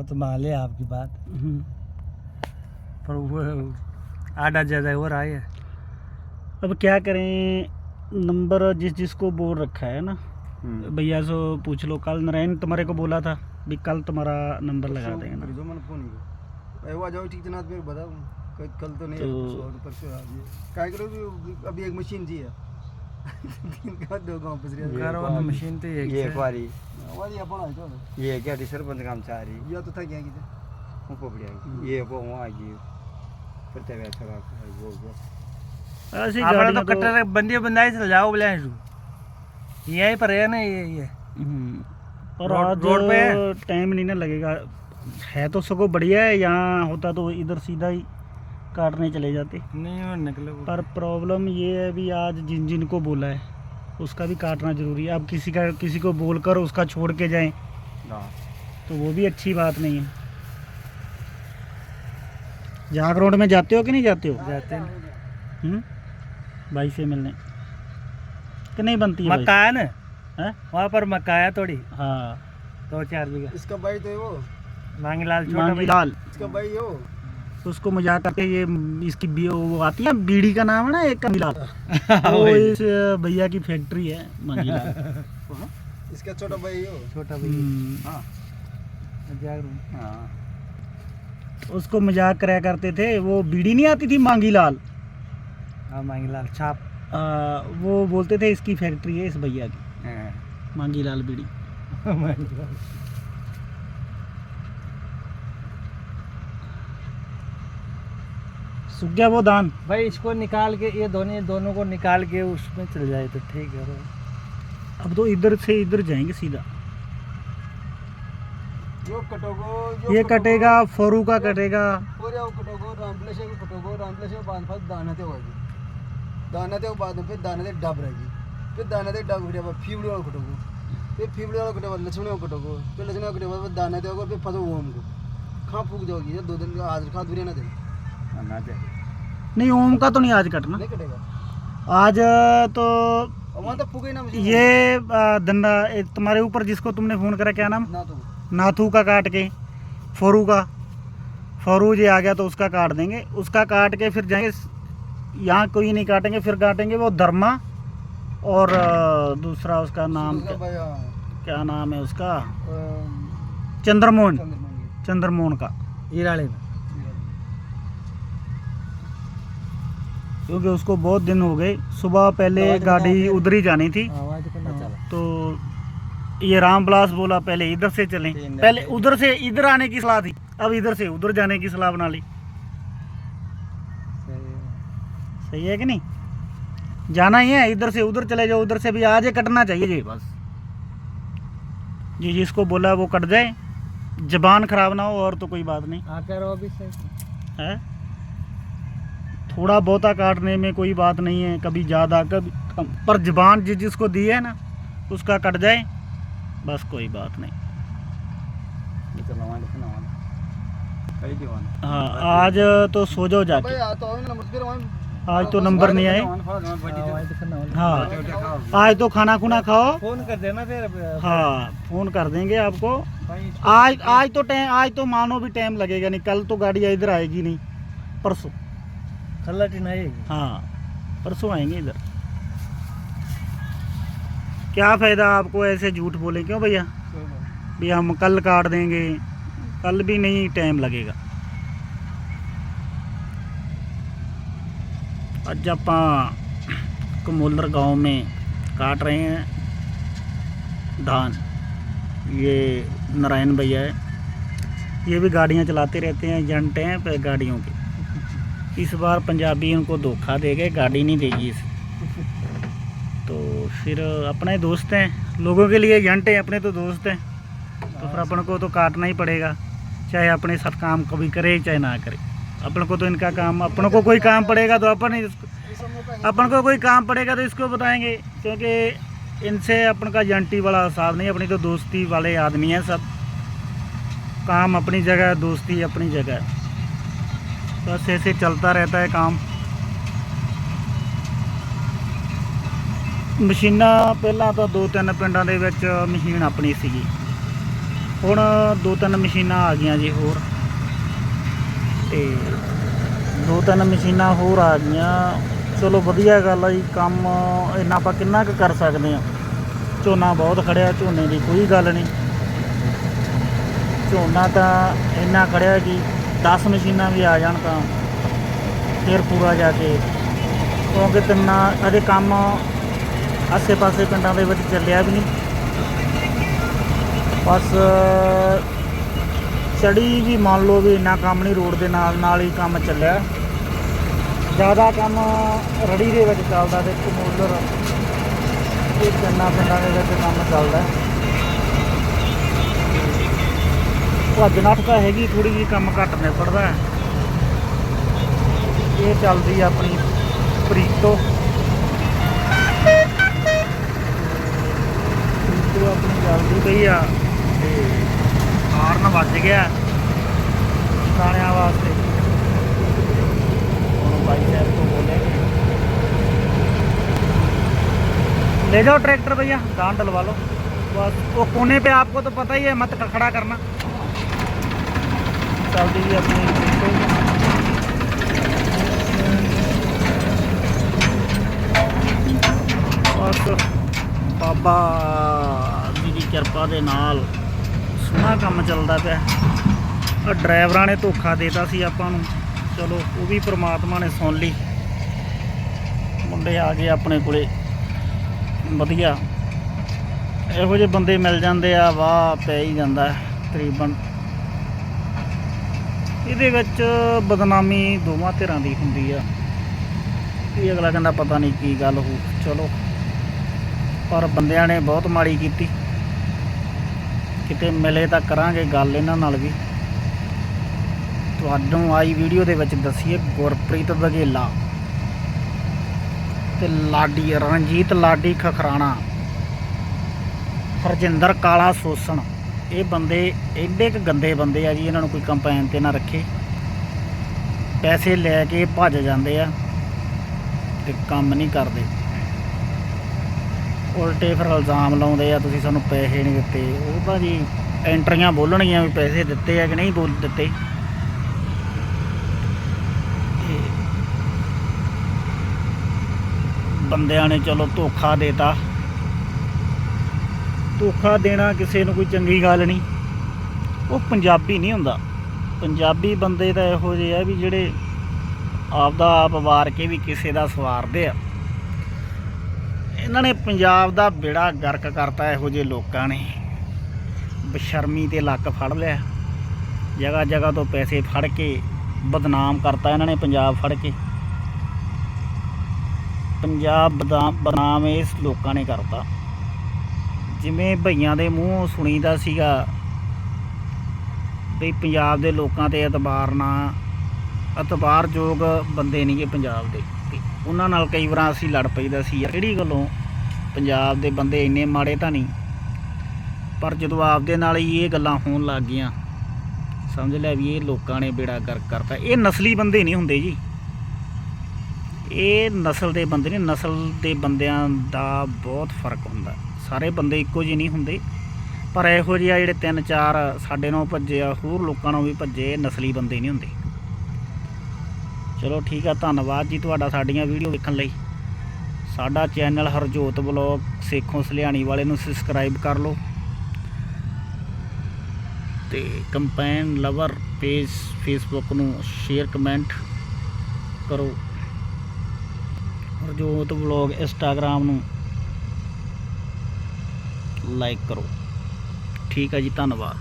वो तो मान लिया आपकी बात। हम्म। पर वो आधा ज़्यादा हो रहा है। अब क्या करें नंबर जिस जिसको बोल रखा है ना भैया से पूछ लो। कल नारायण तुम्हारे को बोला था भी कल तुम्हारा नंबर लगा देंगे ना मैंने फ़ोन किया। भाई वो आ जाओ ठीक जनाब फिर बताओ कल कल तो नहीं तो- परसों अभी एक मशीन चाहिए दिन मशीन तो एक ये अपन आई तो ये क्या थी सरपंच काम चाह रही। या तो था क्या की वो पकड़ी ये वो वहाँ आई प्रत्येक ऐसा वो वो ऐसी आपने गाड़ियाँ तो तो कट्टर बंदी बंदाई से जाओ बोले यहीं पर है ना ये ये। हम्म। और रोड- पे टाइम नहीं ना लगेगा। है तो सगो बढ़िया है यहाँ होता तो इधर सीधा ही काटने चले जाते। नहीं वो निकले पर प्रॉब्लम ये है भी आज जिन जिन को बोला है उसका भी काटना ज़रूरी है। अब किसी का किसी को बोलकर उसका छोड़ के जाएँ तो वो भी अच्छी बात नहीं है। जाग रोड में जाते हो कि नहीं जाते हो? जाते हैं। हम्म? भाई से मिलने। कि नहीं बनती है भाई? मक्का है? ना वहाँ पर मक्का है थोड़ी? हाँ। दो चार बीघा। इसका भाई तो वो। मांगीलाल छोटा भाई। लाल इसका भाई है वो। उसको मज़ाक करके ये इसकी बीओ- वो आती है बीड़ी का नाम है ना एक मांगीलाल वो इस भैया की फैक्ट्री है मांगीलाल। इसका छोटा भाई है छोटा भाई हम्म, हाँ। हाँ। उसको मज़ाक कराया करते थे वो बीड़ी नहीं आती थी मांगीलाल? हाँ मांगीलाल छाप। आ, वो बोलते थे इसकी फैक्ट्री है इस भैया की। हाँ। मांगीलाल बीड़ी। सूख गया वो दान। भाई इसको निकाल के ये दोनों दोनों को निकाल के उसमें चल जाए तो ठीक है अब तो इधर से इधर जाएँगे सीधा। जो कटोगो जो ये कटेगा फरू का कटेगा। पूरे वो कटोगो रामप्लेश को कटोगो रामप्लेश को बाद फाद दाना ते होगी दाना ते बाद में फिर दाना ते डब रहेगी फिर दाना ते डब उठे बाद फीवड़े वाला कटोगो। फिर फीवड़े वाला कटोगो लक्ष्मण वाला कटोगो। फिर लक्ष्मण वाला कटोगो फिर दाना ते होगा फिर फसो ओम को खां फूक जाओगी ये दो दिन का आज खा दूरिया ना हाँ, नहीं ओम का तो नहीं आज कटना। नहीं कटेगा। आज तो तो ये धंधा तुम्हारे ऊपर जिसको तुमने फ़ोन करा क्या नाम? ना तो नाथू का काट के फोरू का। फोरू जी आ गया तो उसका काट देंगे। उसका काट के फिर जाएँगे यहाँ कोई नहीं काटेंगे फिर काटेंगे वो धर्मा और दूसरा उसका नाम क्या, क्या नाम है उसका? चंद्रमोहन। चंद्रमोहन। का। में क्योंकि उसको बहुत दिन हो गए। सुबह पहले गाड़ी उधर ही जानी थी। आवाज़ को ना तो ये रामविलास बोला पहले इधर से चलें। पहले उधर से इधर आने की सलाह थी। अब इधर से उधर जाने की सलाह बना ली। सही है। कि नहीं? जाना ही है इधर से उधर चले जाओ उधर से भी आज ही कटना चाहिए। जी बस। जी जिसको बोला वो कट जाए जबान खराब ना हो और तो कोई बात नहीं। आकर वो भी सही है? थोड़ा बहुता काटने में कोई बात नहीं है कभी ज़्यादा कभी कम। पर जबान जिस जिसको दी है ना उसका कट जाए बस कोई बात नहीं। हाँ आज तो सो जाओ जाके। तो आज तो नंबर नहीं आए। हाँ आज तो खाना खुना खाओ। फ़ोन कर देना फिर। हाँ फ़ोन कर देंगे आपको। आज आज तो टाइम आज तो मानो भी टाइम लगेगा नहीं कल तो गाड़ी इधर आएगी नहीं परसों। हाँ परसों आएँगे इधर। क्या फ़ायदा आपको ऐसे झूठ बोले? क्यों भैया? भैया हम कल काट देंगे। कल भी नहीं टाइम लगेगा। अज आप कमोलर गाँव में काट रहे हैं धान। ये नारायण भैया है। ये भी गाड़ियाँ चलाते रहते हैं जंट हैं गाड़ियों के। इस बार पंजाबी उनको धोखा दे गए, गाड़ी नहीं देगी इस। तो फिर अपने दोस्त हैं, लोगों के लिए एजेंट हैं, अपने तो दोस्त हैं। तो फिर अपन को तो काटना ही पड़ेगा, चाहे अपने साथ काम कभी करे, चाहे ना करे। अपन को तो इनका काम, अपन को कोई काम पड़ेगा तो अपन अपन को कोई काम पड़ेगा तो इसको बताएँगे, क्योंकि इनसे अपन का एजेंटी वाला हिसाब नहीं, अपनी तो दोस्ती वाले आदमी हैं सब। काम अपनी जगह दोस्ती अपनी जगह। बस ऐसे चलता रहता है काम ਮਸ਼ੀਨਾਂ ਪਹਿਲਾਂ ਤਾਂ ਦੋ ਤਿੰਨ ਪਿੰਡਾਂ ਦੇ ਵਿੱਚ ਮਸ਼ੀਨ ਆਪਣੀ ਸੀਗੀ ਹੁਣ ਦੋ ਤਿੰਨ ਮਸ਼ੀਨਾਂ ਆ ਗਈਆਂ ਜੀ ਹੋਰ ਤੇ ਦੋ ਤਿੰਨ ਮਸ਼ੀਨਾਂ ਹੋਰ ਆ ਗਈਆਂ ਚਲੋ ਵਧੀਆ ਗੱਲ ਆ ਜੀ ਕੰਮ ਇੰਨਾ ਆਪਾਂ ਕਿੰਨਾ ਕੁ ਕਰ ਸਕਦੇ ਆ ਝੋਨਾ ਬਹੁਤ ਖੜਿਆ ਝੋਨੇ ਦੀ ਕੋਈ ਗੱਲ ਨਹੀਂ ਝੋਨਾ ਤਾਂ ਇੰਨਾ ਖੜਿਆ ਕਿ 10 ਮਸ਼ੀਨਾਂ ਵੀ ਆ ਜਾਣ ਤਾਂ ਫਿਰ ਪੂਰਾ ਜਾ ਕੇ, ਕਿਉਂਕਿ ਤਿੰਨਾਂ ਅਜੇ ਕੰਮ ਆਸੇ-ਪਾਸੇ ਪਿੰਡਾਂ ਦੇ ਵਿੱਚ ਚੱਲਿਆ ਵੀ ਨਹੀਂ। ਬਸ ਚੜੀ ਵੀ ਮੰਨ ਲਓ ਵੀ ਇੰਨਾ ਕੰਮ ਨਹੀਂ ਰੋਡ ਦੇ ਨਾਲ ਨਾਲ ਹੀ ਕੰਮ ਚੱਲਿਆ। ਜ਼ਿਆਦਾ ਕੰਮ ਰੜੀ ਦੇ ਵਿੱਚ ਚੱਲਦਾ ਤੇ ਕਮੋਲਰ ਇਹ ਤਿੰਨਾਂ ਪਿੰਡਾਂ ਦੇ ਵਿੱਚ ਕੰਮ ਚੱਲਦਾ। ਭੱਜ ਨੱਠ ਤਾਂ ਹੈਗੀ ਥੋੜੀ ਜਿਹੀ ਕੰਮ ਘੱਟ ਨਿਬੜਦਾ ਹੈ। ਇਹ ਚੱਲਦੀ ਆ ਆਪਣੀ ਪ੍ਰੀਤੋ ਪ੍ਰੀਤੋ ਆਪਣੀ ਚੱਲਦੀ ਪਈ ਆ ਤੇ ਹਾਰਨ ਵੱਜ ਗਿਆ ਗਾਣਿਆਂ ਵਾਸਤੇ ਹੁਣ ਬਾਈ ਸਾਹਿਬ ਤੋਂ ਬੋਲੇ ले जाओ ट्रैक्टर भैया दान डलवा लो बस वो कोने पे आपको तो पता ही है मत खड़ा करना ਚੱਲਦੀ ਜੀ ਆਪਣੀ ਬਾਬਾ ਜੀ ਦੀ ਕਿਰਪਾ ਦੇ ਨਾਲ ਸੋਹਣਾ ਕੰਮ ਚੱਲਦਾ ਪਿਆ। ਆ ਡਰਾਈਵਰਾਂ ਨੇ ਧੋਖਾ ਦੇਤਾ ਸੀ ਆਪਾਂ ਨੂੰ। ਚਲੋ, ਉਹ ਵੀ ਪ੍ਰਮਾਤਮਾ ਨੇ ਸੁਣ ਲਈ। ਮੁੰਡੇ ਆ ਗਏ ਆਪਣੇ ਕੋਲੇ। ਵਧੀਆ। ਇਹੋ ਜਿਹੇ ਬੰਦੇ ਮਿਲ ਜਾਂਦੇ ਆ, ਵਾਹ, ਪੈ ਹੀ ਜਾਂਦਾ ਤਕਰੀਬਨ ਇਹਦੇ ਵਿੱਚ ਬਦਨਾਮੀ ਦੋਵਾਂ ਧਿਰਾਂ ਦੀ ਹੁੰਦੀ ਆ। ਇਹ ਅਗਲਾ ਕਹਿੰਦਾ ਪਤਾ ਨਹੀਂ ਕੀ ਗੱਲ ਹੋ ਚਲੋ। ਪਰ ਬੰਦਿਆਂ ਨੇ ਬਹੁਤ ਮਾੜੀ ਕੀਤੀ। ਕਿਤੇ ਮਿਲੇ ਤਾਂ ਕਰਾਂਗੇ ਗੱਲ ਇਹਨਾਂ ਨਾਲ ਵੀ। ਤੁਹਾਨੂੰ ਆਈ ਵੀਡੀਓ ਦੇ ਵਿੱਚ ਦੱਸੀਏ ਗੁਰਪ੍ਰੀਤ ਵਗੇਲਾ ਤੇ ਲਾਡੀ ਰਣਜੀਤ ਲਾਡੀ ਖਖਰਾਣਾ, ਹਰਜਿੰਦਰ ਕਾਲਾ ਸੋਸਣ। ਇਹ ਬੰਦੇ ਐਡੇ ਕ ਗੰਦੇ ਬੰਦੇ ਆ ਜੀ, ਇਹਨਾਂ ਨੂੰ ਕੋਈ ਕੰਪੈਨ ਤੇ ਨਾ ਰੱਖੇ। ਪੈਸੇ ਲੈ ਕੇ ਭੱਜ ਜਾਂਦੇ ਆ ਤੇ ਕੰਮ ਨਹੀਂ ਕਰਦੇ। ਉਲਟੇ ਫਿਰ ਇਲਜ਼ਾਮ ਲਾਉਂਦੇ ਆ, ਤੁਸੀਂ ਸਾਨੂੰ ਪੈਸੇ ਨਹੀਂ ਦਿੱਤੇ। ਉਹ ਤਾਂ ਜੀ ਐਂਟਰੀਆਂ ਬੋਲਣਗੀਆਂ ਵੀ ਪੈਸੇ ਦਿੱਤੇ ਆ ਕਿ ਨਹੀਂ ਬੋਲ ਦਿੱਤੇ। ਬੰਦਿਆਂ ਨੇ ਚਲੋ ਧੋਖਾ ਦੇਤਾ। ਧੋਖਾ ਦੇਣਾ ਕਿਸੇ ਨੂੰ ਕੋਈ ਚੰਗੀ ਗੱਲ ਨਹੀਂ। ਉਹ ਪੰਜਾਬੀ ਨਹੀਂ ਹੁੰਦਾ। ਪੰਜਾਬੀ ਬੰਦੇ ਤਾਂ ਇਹੋ ਜਿਹੇ ਆ ਵੀ ਜਿਹੜੇ ਆਪਦਾ ਆਪ ਵਾਰ ਕੇ ਵੀ ਕਿਸੇ ਦਾ ਸਵਾਰਦੇ ਆ। ਇਹਨਾਂ ਨੇ ਪੰਜਾਬ ਦਾ ਬੇੜਾ ਗਰਕ ਕਰਤਾ ਇਹੋ ਜਿਹੇ ਲੋਕਾਂ ਨੇ। ਬਸ਼ਰਮੀ ਤੇ ਲੱਕ ਫੜ ਲਿਆ। ਜਗ੍ਹਾ ਜਗ੍ਹਾ ਤੋਂ ਪੈਸੇ ਫੜ ਕੇ ਬਦਨਾਮ ਕਰਤਾ ਇਹਨਾਂ ਨੇ ਪੰਜਾਬ ਫੜ ਕੇ। ਪੰਜਾਬ ਬਦਾਮ ਬਦਨਾਮ ਇਸ ਲੋਕਾਂ ਨੇ ਕਰਤਾ। ਜਿਵੇਂ ਭਈਆਂ ਦੇ ਮੂੰਹੋਂ ਸੁਣੀਦਾ ਸੀਗਾ ਵੀ ਪੰਜਾਬ ਦੇ ਲੋਕਾਂ ਤੇ ਇਤਬਾਰ ਨਾ ਇਤਬਾਰਯੋਗ ਬੰਦੇ ਨਹੀਂਗੇ ਪੰਜਾਬ ਦੇ। ਤੇ ਉਹਨਾਂ ਨਾਲ ਕਈ ਵਾਰ ਅਸੀਂ ਲੜ ਪਈਦਾ ਸੀ ਯਾਰ। ਕਿਹੜੀ ਗੱਲੋਂ? ਪੰਜਾਬ ਦੇ ਬੰਦੇ ਇੰਨੇ ਮਾੜੇ ਤਾਂ ਨਹੀਂ। ਪਰ ਜਦੋਂ ਆਪਦੇ ਨਾਲ ਹੀ ਇਹ ਗੱਲਾਂ ਹੋਣ ਲੱਗ ਗਈਆਂ, ਸਮਝ ਲਿਆ ਵੀ ਇਹ ਲੋਕਾਂ ਨੇ ਬੇੜਾ ਗਰਕ ਕਰਤਾ। ਇਹ ਨਸਲੀ ਬੰਦੇ ਨਹੀਂ ਹੁੰਦੇ ਜੀ। ਇਹ ਨਸਲ ਦੇ ਬੰਦੇ ਨੇ। ਨਸਲ ਦੇ ਬੰਦਿਆਂ ਦਾ ਬਹੁਤ ਫ਼ਰਕ ਹੁੰਦਾ। ਸਾਰੇ ਬੰਦੇ ਇੱਕੋ ਜਿਹੇ ਨਹੀਂ ਹੁੰਦੇ। ਪਰ ਇਹੋ ਜਿਹੇ ਆ ਜਿਹੜੇ ਤਿੰਨ ਚਾਰ ਸਾਡੇ ਨਾਲ ਭੱਜੇ ਆ, ਹੋਰ ਲੋਕਾਂ ਨੂੰ ਵੀ ਭੱਜੇ ਨਸਲੀ ਬੰਦੇ ਨਹੀਂ ਹੁੰਦੇ। ਚਲੋ ਠੀਕ ਆ, ਧੰਨਵਾਦ ਜੀ ਤੁਹਾਡਾ ਸਾਡੀਆਂ ਵੀਡੀਓ ਵੇਖਣ ਲਈ। ਸਾਡਾ ਚੈਨਲ ਹਰਜੋਤ ਬਲੌਗ ਸੇਖੋਂ ਸਲਿਆਣੀ ਵਾਲੇ ਨੂੰ ਸਬਸਕ੍ਰਾਈਬ ਕਰ ਲਓ। ਤੇ ਕੰਪੈਨ ਲਵਰ ਪੇਜ ਫੇਸਬੁੱਕ ਨੂੰ ਸ਼ੇਅਰ ਕਮੈਂਟ ਕਰੋ। ਹਰਜੋਤ ਬਲੌਗ ਇੰਸਟਾਗ੍ਰਾਮ ਨੂੰ ਲਾਈਕ ਕਰੋ। ਠੀਕ ਹੈ ਜੀ ਧੰਨਵਾਦ।